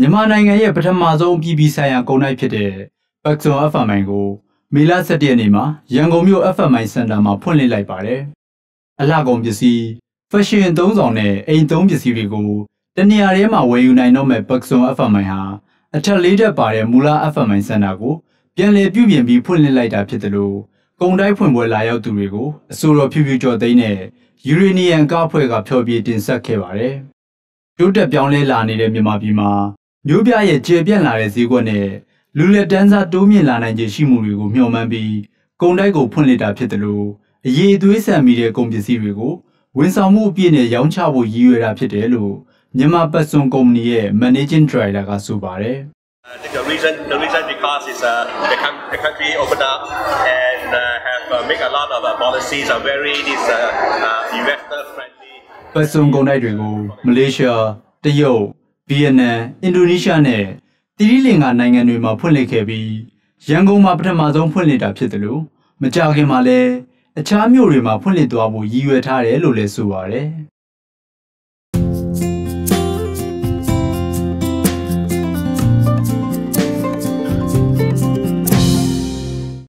မြန်မာနိုင်ငံရဲ့ပထမဆုံးအပြည်ပြည်ဆိုင်ရာကုန်တိုက်ဖြစ်တဲ့ပတ်စွန် FMI ကိုမေလ17ရက်နေ့မှာရန်ကုန်မြို့ FMI စင်တာမှာဖွင့်လှစ်လိုက်ပါတယ်။အလှကုန်ပစ္စည်းဖက်ရှင်သုံးဆောင်နဲ့အိမ်သုံးပစ္စည်းတွေကိုတနေရာထဲမှာဝယ်ယူနိုင်တော့မဲ့ပတ်စွန် FMI ဟာအထက်လေးတက်ပါတဲ့မူလ FMI စင်တာကိုပြန်လည်ပြုပြင်ပြီးဖွင့်လှစ်လိုက်တာဖြစ်တယ်လို့ကုန်တိုက်ဖွင့်ပွဲလာရောက်သူတွေကိုအဆိုတော်ဖြူဖြူကျော်သိန်းနဲ့ယူရေနီယံကားဖွဲ့ကဖျော်ဖြေတင်ဆက်ခဲ့ပါတယ်။တိုးတက်ပြောင်းလဲလာနေတဲ့မြန်မာပြည်မှာ မြို့ပြရဲ့ကျေပြန့်လာတဲ့ဈေးကွက်နဲ့လူလက်တန်းစားတိုးမြင့်လာနိုင်ခြေရှိမှုတွေကိုမျှော်မှန်းပြီးကုန်တိုက်ကိုဖွင့်လှစ်တာဖြစ်တယ်လို့အရေးအသွေးဆန်မိတဲ့ကုန်ပစ္စည်းတွေကိုဝန်ဆောင်မှုအပြည့်နဲ့ရောင်းချဖို့ရည်ရွယ်တာဖြစ်တယ်လို့မြန်မာပတ်စွန်ကုမ္ပဏီရဲ့ Managing Director ကဆိုပါတယ်။ I think the reason the reason because is uh, the, com- the country opened up and uh, have uh, make a lot of uh, policies are very this uh, uh, investor friendly. ပတ်စွန်ကုန်တိုက်တွေကိုမလေးရှား၊တရုတ်၊ ဗီယက်နမ်၊အင်ဒိုနီးရှားနဲ့တိရိလင်္ကာနိုင်ငံတွေမှာဖွင့်လှစ်ခဲ့ပြီးရန်ကုန်မှာပထမဆုံးဖွင့်လှစ်တာဖြစ်တယ်လို့မကြာခင်မှာလည်းအခြားမြို့တွေမှာဖွင့်လှစ်သွားဖို့ရည်ရွယ်ထားတယ်လို့လည်းဆိုပါတယ်။